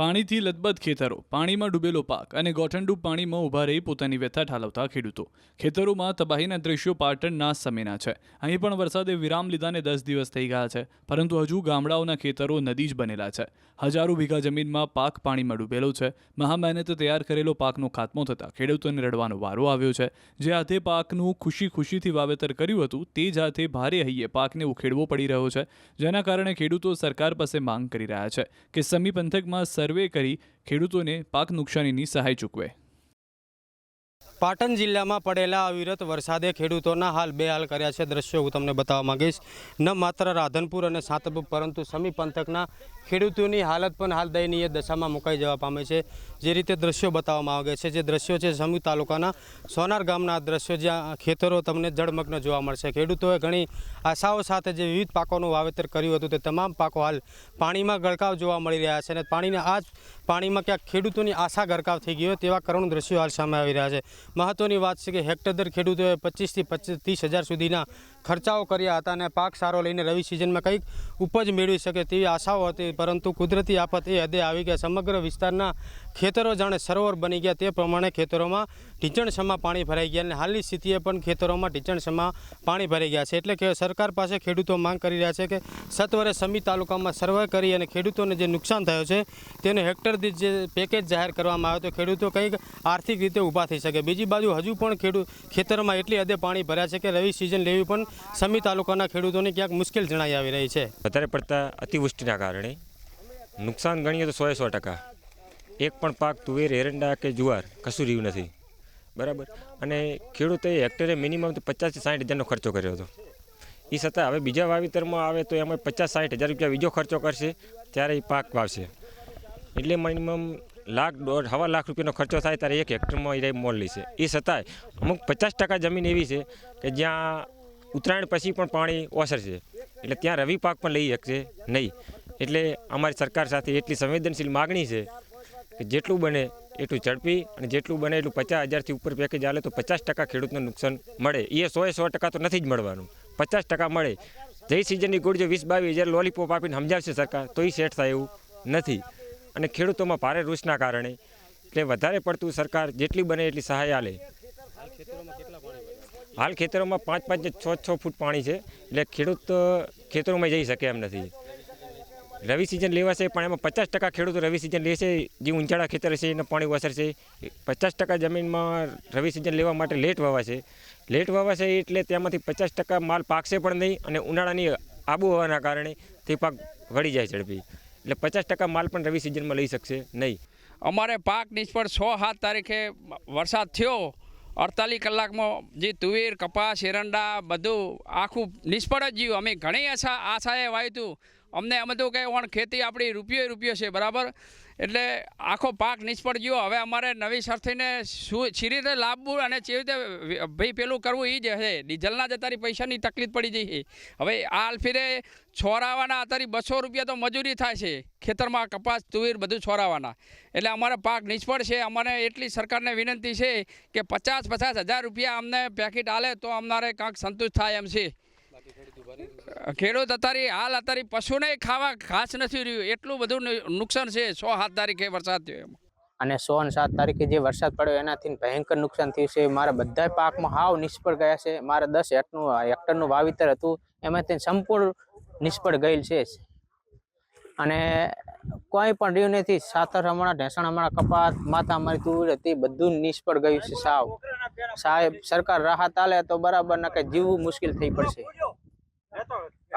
પાણીથી લથબથ ખેતરો, પાણીમાં ડૂબેલો પાક અને ગોઠણડૂબ પાણીમાં ઊભા રહી પોતાની વ્યથા ઠાલવતા ખેડૂતો. ખેતરોમાં તબાહીના દ્રશ્યો પાટણના સમયના છે. અહીં પણ વરસાદે વિરામ લીધાને દસ દિવસ થઈ ગયા છે, પરંતુ હજુ ગામડાઓના ખેતરો નદી જ બનેલા છે. હજારો વીઘા જમીનમાં પાક પાણીમાં ડૂબેલો છે. મહા મહેનતે તૈયાર કરેલો પાકનો ખાત્મો થતાં ખેડૂતોને રડવાનો વારો આવ્યો છે. જે હાથે પાકનું ખુશી ખુશીથી વાવેતર કર્યું હતું, તે જ હાથે ભારે હૈયે પાકને ઉખેડવો પડી રહ્યો છે, જેના કારણે ખેડૂતો સરકાર પાસે માંગ કરી રહ્યા છે કે સમી પંથકમાં સર્વે કરી ખેડૂતોને પાક નુકસાનીની સહાય ચૂકવે. પાટણ જિલ્લામાં પડેલા અવિરત વરસાદે ખેડૂતોના હાલ બે હાલ કર્યા છે દ્રશ્યો હું તમને બતાવવા માંગીશ. ન માત્ર રાધનપુર અને સાતપુર પરંતુ સમી પંથકના ખેડૂતોની હાલત પણ હાલ દયનીય દશામાં મુકાઈ જવા પામે છે. જે રીતે દ્રશ્યો બતાવવામાં આવે છે, જે દ્રશ્યો છે સમૂહ તાલુકાના સોનાર ગામના દ્રશ્યો, જ્યાં ખેતરો તમને જળમગ્ન જોવા મળશે. ખેડૂતોએ ઘણી આશાઓ સાથે જે વિવિધ પાકોનું વાવેતર કર્યું હતું, તે તમામ પાકો હાલ પાણીમાં ગળકાવ જોવા મળી રહ્યા છે અને પાણીના આ જ પાણીમાં ક્યાંક ખેડૂતોની આશા ગરકાવ થઈ ગયો તેવા કરુણ દ્રશ્યો હાલ સામે આવી રહ્યા છે. મહત્વની વાત છે કે હેક્ટર દર ખેડૂતોએ પચીસથી પચીસ ત્રીસ હજાર સુધીના ખર્ચાઓ કર્યા હતા અને પાક સારો લઈને રવિ સિઝનમાં કંઈક ઉપજ મેળવી શકે તેવી આશાઓ હતી પરંતુ કુદરતી આફત એ હદે આવી ગયા સમગ્ર વિસ્તારના ખેતરો જાણે સરોવર બની ગયા તે પ્રમાણે ખેતરોમાં ઢીંચણસમાં પાણી ભરાઈ ગયા અને હાલની સ્થિતિએ પણ ખેતરોમાં ઢીંચણસમાં પાણી ભરાઈ ગયા છે. એટલે કે સરકાર પાસે ખેડૂતો માંગ કરી રહ્યા છે કે સત્વરે સમી તાલુકામાં સર્વે કરી અને ખેડૂતોને જે નુકસાન થયો છે તેને હેક્ટર દીઠ જે પેકેજ જાહેર કરવામાં આવ્યો તો ખેડૂતો કંઈક આર્થિક રીતે ઊભા થઈ શકે. બીજી બાજુ હજુ પણ ખેડૂત ખેતરમાં એટલી હદે પાણી ભર્યા છે કે રવિ સિઝન લેવી પણ સમી તાલુકાના ખેડૂતોને ક્યાંક મુશ્કેલ જણાઈ આવી રહી છે. વધારે પડતા અતિવૃષ્ટિના કારણે નુકસાન ગણીએ તો સોએ સો ટકા. એક પણ પાક તુવેર, એરંડા કે જુવાર કશું રહ્યું નથી. બરાબર? અને ખેડૂતોએ હેક્ટરે મિનિમમ તો પચાસથી સાઠ હજારનો ખર્ચો કર્યો હતો. એ છતાં હવે બીજા વાવેતરમાં આવે તો એમાં પચાસ સાઠ હજાર રૂપિયા બીજો ખર્ચો કરશે, ત્યારે એ પાક વાવશે. એટલે મિનિમમ લાખ દોઢ, હવા લાખ રૂપિયાનો ખર્ચો થાય ત્યારે એક હેક્ટરમાં એ મોલ લેશે. એ છતાંય અમુક પચાસ ટકા જમીન એવી છે કે જ્યાં ઉત્તરાયણ પછી પણ પાણી ઓસરશે. એટલે ત્યાં રવિ પાક પણ લઈ શકશે નહીં. એટલે અમારી સરકાર સાથે એટલી સંવેદનશીલ માગણી છે કે જેટલું બને એટલું ઝડપી અને જેટલું બને એટલું પચાસ હજારથી ઉપર પેકેજ આલે તો પચાસ ટકા ખેડૂતને નુકસાન મળે. એ સોએ સો ટકા તો નથી જ મળવાનું. પચાસ ટકા મળે. જઈ સિઝનની ગુડ જો વીસ બાવીસ હજાર લોલીપોપ આપીને સમજાવશે સરકાર, તો એ સેટ થાય એવું નથી. અને ખેડૂતોમાં ભારે રૂસના કારણે એટલે વધારે પડતું સરકાર જેટલી બને એટલી સહાય આલે. હાલ ખેતરોમાં પાંચ પાંચ છ છ ફૂટ પાણી છે. એટલે ખેડૂત ખેતરોમાં જઈ શકે એમ નથી. રવિ સિઝન લેવાશે, પણ એમાં પચાસ ટકા ખેડૂતો રવિ સિઝન લેશે, જે ઊંચાળા ખેતર છે, એને પાણી વસરશે પચાસ ટકા જમીનમાં રવિ સિઝન લેવા માટે લેટ વવાશે. લેટ વવાશે એટલે તેમાંથી પચાસ ટકા માલ પાકશે પણ નહીં અને ઉનાળાની આબોહવાના કારણે તે પાક વળી જાય ઝડપી. એટલે પચાસ ટકા માલ પણ રવિ સિઝનમાં લઈ શકશે નહીં. અમારે પાક નિષ્ફળ છ સાત તારીખે વરસાદ થયો. અડતાલીસ કલાકમાં જે તુવેર, કપાસ, એરંડા બધું આખું નિષ્ફળ જ જીવ અમે ઘણી આશા આશાએ વાવ્યું હતું. અમને અમે તો કે ઓણ ખેતી આપણી રૂપિયો રૂપિયો છે, બરાબર? એટલે આખો પાક નિષ્ફળ ગયો. હવે અમારે નવી સરથીને શું છી રીતે લાવવું અને કેવી રીતે ભાઈ પેલું કરવું એ જ હશે ડીઝલના જ અત્યારે પૈસાની તકલીફ પડી જઈ છે. હવે આ અલ્ફીરે છોરાવાના અત્યારે બસો રૂપિયા તો મજૂરી થાય છે. ખેતરમાં કપાસ, તુવેર બધું છોરાવાના. એટલે અમારે પાક નિષ્ફળ છે. અમારે એટલી સરકારને વિનંતી છે કે પચાસ પચાસ હજાર રૂપિયા અમને પેકેટ આલે તો અમારે કાંઈક સંતુષ્ટ થાય એમ છે. ખેડૂત અત્યારે હાલ અત્યારે પશુને ખાવા ઘાસ નથી રહ્યું. એટલું બધું નુકસાન છે. સો સાત તારીખે વરસાદ થયો અને સો અને સાત તારીખે જે વરસાદ પડ્યો એનાથી ભયંકર નુકસાન થયું છે. મારા બધા પાકમાં હાવ નિષ્ફળ ગયા છે. મારે દસ હેક્ટરનું હેક્ટરનું વાવેતર હતું. એમાંથી સંપૂર્ણ નિષ્ફળ ગયેલ છે. અને કોઈ પણ રહ્યું નથી. સાતર હમણાં, ઢેસણ હમણાં કપાત, માથા અમારી તુવેર હતી. બધું નિષ્ફળ ગયું છે સાવ. સાહેબ, સરકાર રાહત આલે તો બરાબર ના કે જીવવું મુશ્કેલ થઈ પડશે.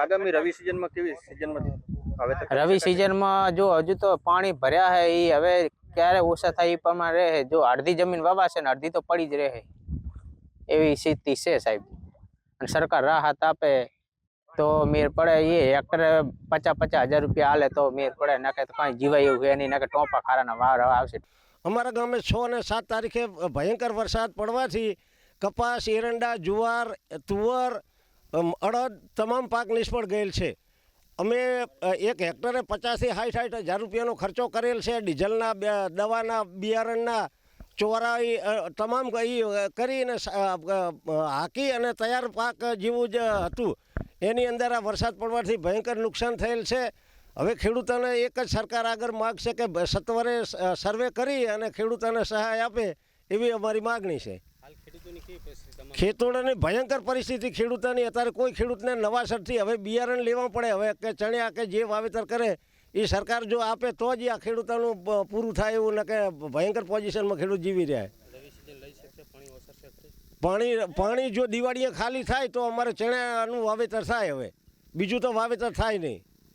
આગામી રવિ સિઝનમાં કેવી સિઝનમાં રવિ? સિઝનમાં જો હજુ તો પાણી ભર્યા હે એ હવે ક્યારે ઓછા થાય એ પ્રમાણે રહે. જો અડધી જમીન વવાશે ને અડધી તો પડી જ રહે. એવી સ્થિતિ છે સાહેબ. અને સરકાર રાહત આપે તો મેર પડે એ હેક્ટરે પચાસ પચાસ હજાર રૂપિયા હાલે તો મેર પડે. નાખે તો કાંઈ જીવાય એવું નહીં નાખે ટોપા ખારાના વાર આવશે. અમારા ગામે છ અને સાત તારીખે ભયંકર વરસાદ પડવાથી કપાસ એરંડા જુવાર તુવર અડદ તમામ પાક નિષ્ફળ ગયેલ છે. અમે એક હેક્ટરે પચાસથી સાઠ સાઠ હજાર રૂપિયાનો ખર્ચો કરેલ છે. ડીઝલના દવાના, બિયારણના ચોરા તમામ કરીને હાકી અને તૈયાર પાક જેવું જ હતું. એની અંદર આ વરસાદ પડવાથી ભયંકર નુકસાન થયેલ છે. હવે ખેડૂતોને એક જ સરકાર આગળ માગ છે કે સત્વરે સર્વે કરી અને ખેડૂતોને સહાય આપે એવી અમારી માગણી છે. ખેડૂતોની ભયંકર પરિસ્થિતિ ખેડૂતોની અત્યારે કોઈ ખેડૂતને નવાસરથી હવે બિયારણ લેવા પડે. હવે કે ચણ્યા કે જે વાવેતર કરે એ સરકાર જો આપે તો જ આ ખેડૂતોનું પૂરું થાય એવું ને કે ભયંકર પોઝિશનમાં ખેડૂત જીવી રહ્યા પાણી પાણી જો દિવાળીએ ખાલી થાય તો અમારે ચણાનું વાવેતર થાય હવે. બીજું તો વાવેતર થાય નહીં.